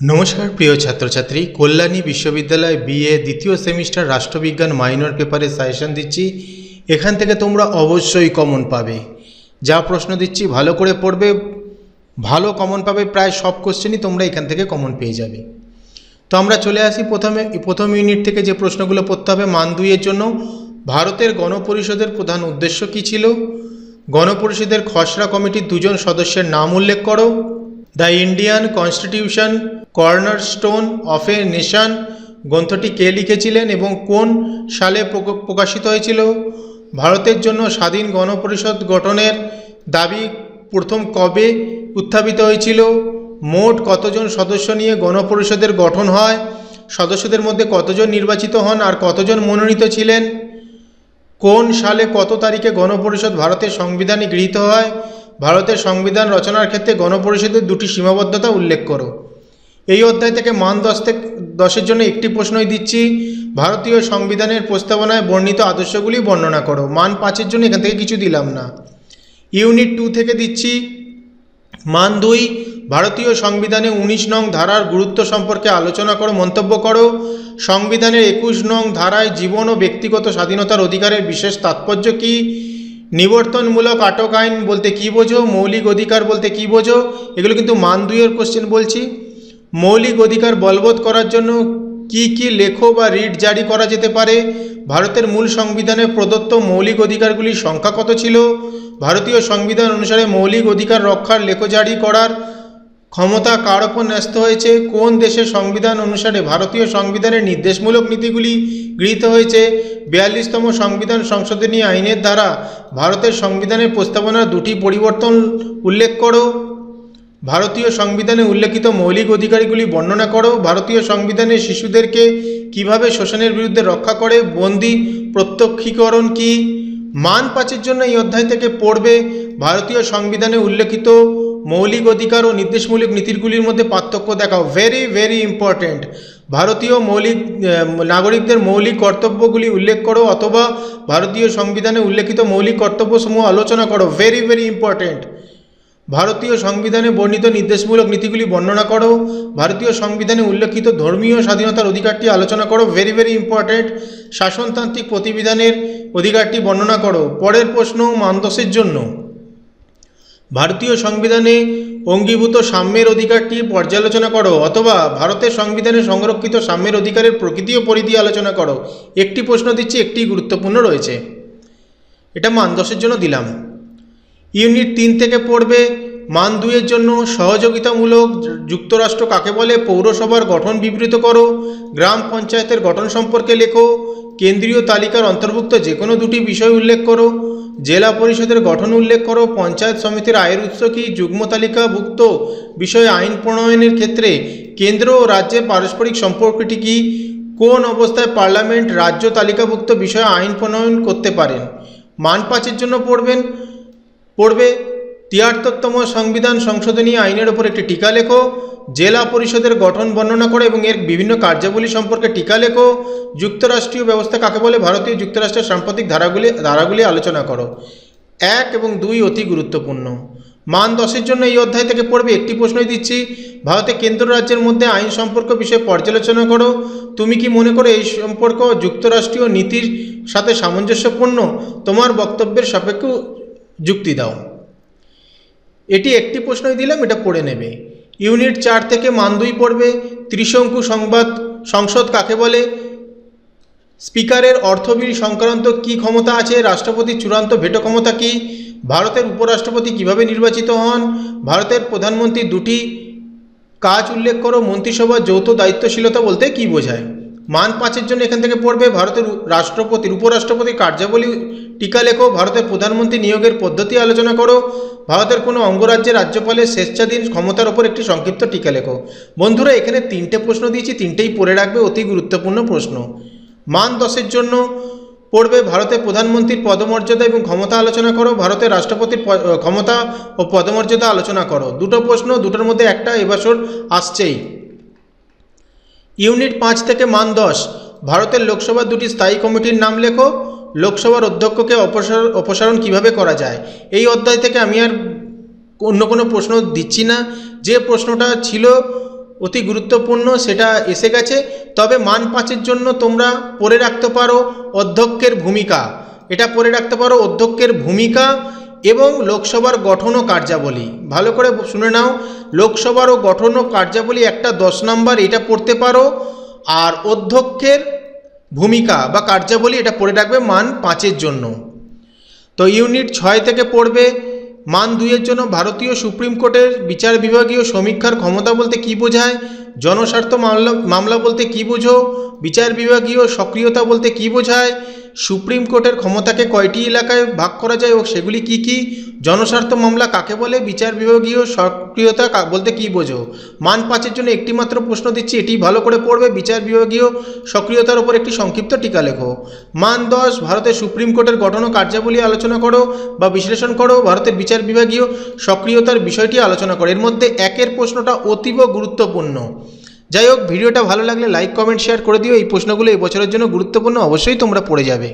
নমস্কার, প্রিয় ছাত্রছাত্রী। কল্যাণী বিশ্ববিদ্যালয় বিএ দ্বিতীয় সেমিস্টার রাষ্ট্রবিজ্ঞান মাইনর পেপারে সাজেশন দিচ্ছি। এখান থেকে তোমরা অবশ্যই কমন পাবে। যা প্রশ্ন দিচ্ছি, ভালো করে পড়বে। ভালো কমন পাবে প্রায় সব কোশ্চেনই তোমরা এখান থেকে কমন পেয়ে যাবে। তো আমরা চলে আসি প্রথমে। প্রথম ইউনিট থেকে যে প্রশ্নগুলো পড়তে হবে, মান দুইয়ের জন্য। ভারতের গণপরিষদের প্রধান উদ্দেশ্য কী ছিল? গণপরিষদের খসড়া কমিটির দুজন সদস্যের নাম উল্লেখ করো। The Indian constitution cornerstone of a nation গ্রন্থটি কে লিখেছিলেন এবং কোন সালে প্রকাশিত হয়েছিল? ভারতের জন্য স্বাধীন গণপরিষদ গঠনের দাবি প্রথম কবে উত্থাপিত হয়েছিল? মোট কতজন সদস্য নিয়ে গণপরিষদের গঠন হয়? সদস্যদের মধ্যে কতজন নির্বাচিত হন আর কতজন মনোনীত ছিলেন? কোন সালে কত তারিখে গণপরিষদ ভারতের সংবিধানে গৃহীত হয়? ভারতের সংবিধান রচনার ক্ষেত্রে গণপরিষদের দুটি সীমাবদ্ধতা উল্লেখ করো। এই অধ্যায় থেকে মান দশ থেকে দশের জন্য একটি প্রশ্নই দিচ্ছি। ভারতীয় সংবিধানের প্রস্তাবনায় বর্ণিত আদর্শগুলি বর্ণনা করো। মান পাঁচের জন্য এখান থেকে কিছু দিলাম না। ইউনিট টু থেকে দিচ্ছি। মান দুই, ভারতীয় সংবিধানে উনিশ নং ধারার গুরুত্ব সম্পর্কে আলোচনা করো, মন্তব্য করো। সংবিধানের একুশ নং ধারায় জীবন ও ব্যক্তিগত স্বাধীনতার অধিকারের বিশেষ তাৎপর্য কী? নিবর্তনমূলক আটক আইন বলতে কী বোঝো? মৌলিক অধিকার বলতে কী বোঝো? এগুলো কিন্তু মান দুইয়ের কোশ্চেন বলছি। মৌলিক অধিকার বলবৎ করার জন্য কি কি লেখো বা রিট জারি করা যেতে পারে? ভারতের মূল সংবিধানে প্রদত্ত মৌলিক অধিকারগুলির সংখ্যা কত ছিল? ভারতীয় সংবিধান অনুসারে মৌলিক অধিকার রক্ষার লেখো জারি করার ক্ষমতা কার ওপর ন্যস্ত হয়েছে? কোন দেশের সংবিধান অনুসারে ভারতীয় সংবিধানের নির্দেশমূলক নীতিগুলি গৃহীত হয়েছে? বিয়াল্লিশতম সংবিধান সংশোধনী আইনের দ্বারা ভারতের সংবিধানের প্রস্তাবনার দুটি পরিবর্তন উল্লেখ করো। ভারতীয় সংবিধানে উল্লেখিত মৌলিক অধিকারগুলি বর্ণনা করো। ভারতীয় সংবিধানে শিশুদেরকে কীভাবে শোষণের বিরুদ্ধে রক্ষা করে? বন্দি প্রত্যক্ষীকরণ কি? মান পাঁচের জন্য এই অধ্যায় থেকে পড়বে। ভারতীয় সংবিধানে উল্লেখিত মৌলিক অধিকার ও নির্দেশমূলক নীতিগুলির মধ্যে পার্থক্য দেখাও। ভেরি ভেরি ইম্পর্ট্যান্ট ভারতীয় মৌলিক নাগরিকদের মৌলিক কর্তব্যগুলি উল্লেখ করো অথবা ভারতীয় সংবিধানে উল্লেখিত মৌলিক কর্তব্যসমূহ আলোচনা করো। ভেরি ভেরি ইম্পর্ট্যান্ট ভারতীয় সংবিধানে বর্ণিত নির্দেশমূলক নীতিগুলি বর্ণনা করো। ভারতীয় সংবিধানে উল্লেখিত ধর্মীয় স্বাধীনতার অধিকারটি আলোচনা করো। ভেরি ভেরি ইম্পর্ট্যান্ট শাসনতান্ত্রিক প্রতিবিধানের অধিকারটি বর্ণনা করো। পরের প্রশ্ন মানদসের জন্য। ভারতীয় সংবিধানে অঙ্গীভূত সাম্যের অধিকারটি পর্যালোচনা করো অথবা ভারতের সংবিধানে সংরক্ষিত সাম্যের অধিকারের প্রকৃতি ও পরিধি আলোচনা করো। একটি প্রশ্ন দিচ্ছি, একটি গুরুত্বপূর্ণ রয়েছে। এটা মান দশের জন্য দিলাম। ইউনিট তিন থেকে পড়বে, মান দুইয়ের জন্য সহযোগিতামূলক যুক্তরাষ্ট্র কাকে বলে? পৌরসভার গঠন বিবৃত করো, গ্রাম পঞ্চায়েতের গঠন সম্পর্কে লেখো, কেন্দ্রীয় তালিকার অন্তর্ভুক্ত যে কোনো দুটি বিষয় উল্লেখ করো জেলা পরিষদের গঠন উল্লেখ করো, পঞ্চায়েত সমিতির আয়ের উৎস কি যুগ্ম তালিকাভুক্ত? বিষয়ে আইন প্রণয়নের ক্ষেত্রে কেন্দ্র ও রাজ্যের পারস্পরিক সম্পর্কটি কি? কোন অবস্থায় পার্লামেন্ট রাজ্য তালিকাভুক্ত বিষয়ে আইন প্রণয়ন করতে পারেন? মান পাঁচের জন্য পড়বেন, পড়বে তিয়াত্তরতম সংবিধান সংশোধনী আইনের ওপর একটি টিকা লেখো, জেলা পরিষদের গঠন বর্ণনা করো এবং এর বিভিন্ন কার্যাবলী সম্পর্কে টিকা লেখো, যুক্তরাষ্ট্রীয় ব্যবস্থা কাকে বলে, ভারতীয় যুক্তরাষ্ট্রের সাম্প্রতিক ধারাগুলি ধারাগুলি আলোচনা করো। এক এবং দুই অতি গুরুত্বপূর্ণ। মান দশের জন্য এই অধ্যায় থেকে পড়বে একটি প্রশ্নই দিচ্ছি। ভারতে কেন্দ্র রাজ্যের মধ্যে আইন সম্পর্ক বিষয়ে পর্যালোচনা করো। তুমি কি মনে করো এই সম্পর্ক যুক্তরাষ্ট্রীয় নীতির সাথে সামঞ্জস্যপূর্ণ? তোমার বক্তব্যের সাপেক্ষে যুক্তি দাও। এটি একটি প্রশ্নই দিলাম, এটা পড়ে নেবে। ইউনিট চার থেকে মান দুই পড়বে, ত্রিশঙ্কু সংবাদ, সংসদ কাকে বলে? স্পিকারের অর্থবিল সংক্রান্ত কি ক্ষমতা আছে? রাষ্ট্রপতির চূড়ান্ত ভেটো ক্ষমতা কি? ভারতের উপরাষ্ট্রপতি কীভাবে নির্বাচিত হন? ভারতের প্রধানমন্ত্রী দুটি কাজ উল্লেখ করো মন্ত্রিসভার যৌথ দায়িত্বশীলতা বলতে কি বোঝায়? মান পাঁচের জন্য এখান থেকে পড়বে ভারতের রাষ্ট্রপতির উপরাষ্ট্রপতির কার্যাবলী টিকা লেখো, ভারতের প্রধানমন্ত্রী নিয়োগের পদ্ধতি আলোচনা করো, ভারতের কোনো অঙ্গরাজ্যের রাজ্যপালের স্বেচ্ছাধীন ক্ষমতার ওপর একটি সংক্ষিপ্ত টিকা লেখো। বন্ধুরা, এখানে তিনটে প্রশ্ন দিয়েছি, তিনটেই পড়ে রাখবে, অতি গুরুত্বপূর্ণ প্রশ্ন। মান দশের জন্য পড়বে ভারতের প্রধানমন্ত্রীর পদমর্যাদা এবং ক্ষমতা আলোচনা করো, ভারতের রাষ্ট্রপতির ক্ষমতা ও পদমর্যাদা আলোচনা করো। দুটো প্রশ্ন, দুটোর মধ্যে একটা এবছর আসছেই। ইউনিট পাঁচ থেকে মান দশ। ভারতের লোকসভার দুটি স্থায়ী কমিটির নাম লেখো। লোকসভার অধ্যক্ষকে অপসার, অপসারণ কীভাবে করা যায়? এই অধ্যায় থেকে আমি আর অন্য কোনো প্রশ্ন দিচ্ছি না। যে প্রশ্নটা ছিল অতি গুরুত্বপূর্ণ, সেটা এসে গেছে। তবে মান পাঁচের জন্য তোমরা পড়ে রাখতে পারো অধ্যক্ষের ভূমিকা। এটা পড়ে রাখতে পারো অধ্যক্ষের ভূমিকা। এবং লোকসভার গঠন ও কার্যাবলী। ভালো করে শুনে নাও, লোকসভার ও গঠন ও কার্যাবলী একটা দশ নাম্বার, এটা পড়তে পারো। আর অধ্যক্ষের ভূমিকা বা কার্যাবলী এটা পড়ে রাখবে মান পাঁচের জন্য। তো ইউনিট ছয় থেকে পড়বে। মান দুইয়ের জন্য ভারতীয় সুপ্রিম কোর্টের বিচার বিভাগীয় সমীক্ষার ক্ষমতা বলতে কী বোঝায়? জনস্বার্থ মামলা মামলা বলতে কী বোঝো? বিচার বিভাগীয় সক্রিয়তা বলতে কী বোঝায়? সুপ্রিম কোর্টের ক্ষমতাকে কয়টি এলাকায় ভাগ করা যায় ও সেগুলি কি কি? জনস্বার্থ মামলা কাকে বলে? বিচার বিভাগীয় সক্রিয়তা বলতে কী বোঝো? মান পাঁচের জন্য একটি মাত্র প্রশ্ন দিচ্ছি, এটি ভালো করে পড়বে। বিচার বিভাগীয় সক্রিয়তার উপর একটি সংক্ষিপ্ত টিকা লেখো। মান দশ, ভারতের সুপ্রিম কোর্টের গঠন ও কার্যাবলী আলোচনা করো বা বিশ্লেষণ করো। ভারতের বিচার বিভাগীয় সক্রিয়তার বিষয়টি আলোচনা করো। এর মধ্যে একের প্রশ্নটা অতীব গুরুত্বপূর্ণ। যাই হোক ভিডিওটা ভালো লাগলে লাইক কমেন্ট শেয়ার করে দিও। এই প্রশ্নগুলো এই বছরের জন্য গুরুত্বপূর্ণ, অবশ্যই তোমরা পড়ে যাবে।